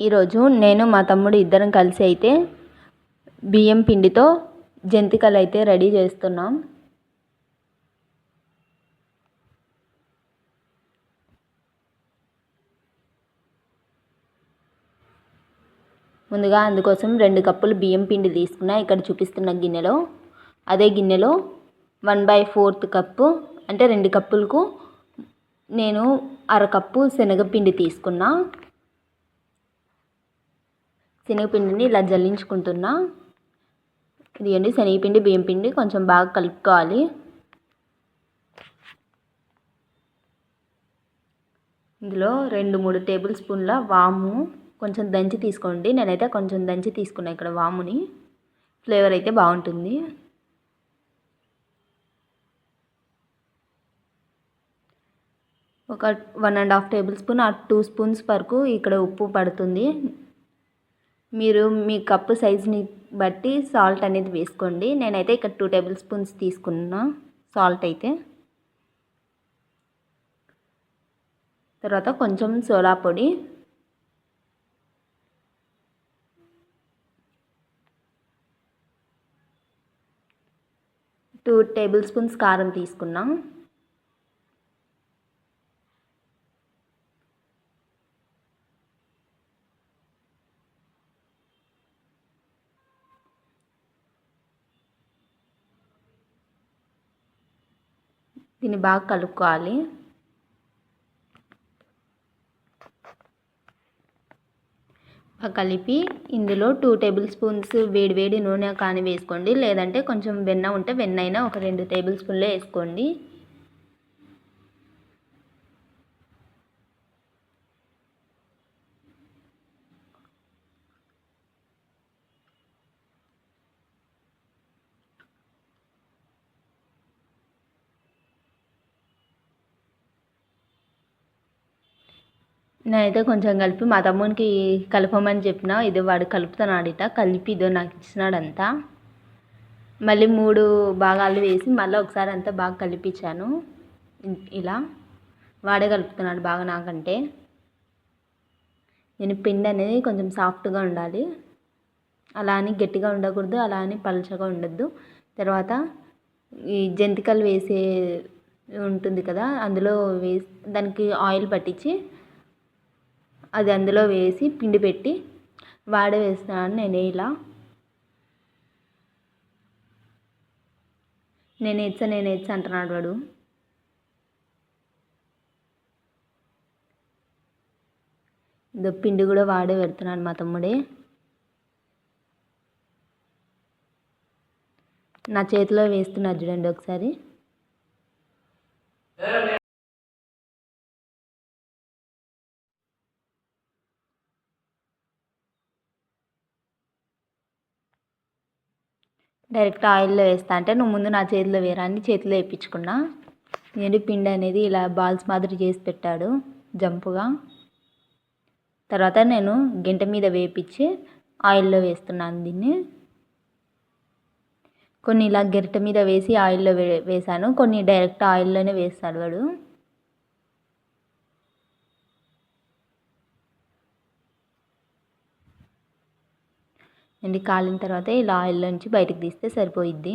ఈరోజు నేను మా తమ్ముడు ఇద్దరం కలిసి అయితే బియ్యం పిండితో జంతికలు అయితే రెడీ చేస్తున్నాం. ముందుగా అందుకోసం రెండు కప్పులు బియ్యం పిండి తీసుకున్నా ఇక్కడ చూపిస్తున్న గిన్నెలో. అదే గిన్నెలో వన్ బై ఫోర్త్ కప్పు అంటే రెండు కప్పులకు నేను అరకప్పు శనగపిండి తీసుకున్నా. శనగపిండిని ఇలా జల్లించుకుంటున్నా. ఇదిగండి శనగపిండి బియ్యం పిండి కొంచెం బాగా కలుపుకోవాలి. ఇందులో రెండు మూడు టేబుల్ స్పూన్ల వాము. కొంచెం దంచి తీసుకోండి. నేనైతే కొంచెం దంచి తీసుకున్నా ఇక్కడ వాముని. ఫ్లేవర్ అయితే బాగుంటుంది. ఒక one and half tablespoon ఆ టూ స్పూన్స్ వరకు ఇక్కడ ఉప్పు పడుతుంది. మీరు మీ కప్పు సైజుని బట్టి సాల్ట్ అనేది వేసుకోండి. నేనైతే ఇక్కడ టూ టేబుల్ స్పూన్స్ తీసుకున్నా సాల్ట్ అయితే. తర్వాత కొంచెం సోలా పొడి. టూ టేబుల్ స్పూన్స్ కారం తీసుకున్నాం. దీన్ని బాగా కలుపుకోవాలి. కలిపి ఇందులో టూ టేబుల్ స్పూన్స్ వేడి వేడి నూనె కానీ వేసుకోండి. లేదంటే కొంచెం వెన్న ఉంటే వెన్న అయినా ఒక రెండు టేబుల్ స్పూన్లో వేసుకోండి. నేనైతే కొంచెం కలిపి మా తమ్మునికి కలపమని చెప్పిన ఇది వాడు ఆడిట కలిపి ఇదో నాకు ఇచ్చినాడంతా మళ్ళీ మూడు భాగాలు వేసి మళ్ళీ ఒకసారి అంతా బాగా కలిపించాను. ఇలా. వాడే కలుపుతున్నాడు బాగా నాకంటే. నేను పిండి అనేది కొంచెం సాఫ్ట్గా ఉండాలి. అలా అని గట్టిగా ఉండకూడదు అలా అని పలుచగా ఉండద్దు. తర్వాత ఈ జంతికలు వేసే ఉంటుంది కదా అందులో వేసి దానికి ఆయిల్ పట్టించి అది అందులో వేసి పిండి పెట్టి వాడే వేస్తున్నాను నేను ఇలా. నేను వేచ్చా నేను వేచ్చా అంటున్నాడు వాడు. ఇదో పిండి కూడా వాడే పెడుతున్నాడు మా తమ్ముడే. నా చేతిలో వేస్తున్నాడు చూడండి ఒకసారి. డైరెక్ట్ ఆయిల్లో వేస్తా. అంటే నువ్వు ముందు నా చేతిలో వేరా అని చేతిలో వేయించుకున్నా నేను పిండి అనేది ఇలా బాల్స్ మాదిరి చేసి పెట్టాడు జంపుగా. తర్వాత నేను గింట మీద వేపించి ఆయిల్లో వేస్తున్నాను దీన్ని. కొన్ని ఇలా గరిట మీద వేసి ఆయిల్లో వే వేసాను కొన్ని డైరెక్ట్ ఆయిల్లోనే వేస్తాడు వాడు. అండి కాలిన తర్వాత ఇలా ఆయిల్లో నుంచి బయటకు తీస్తే సరిపోయిద్ది.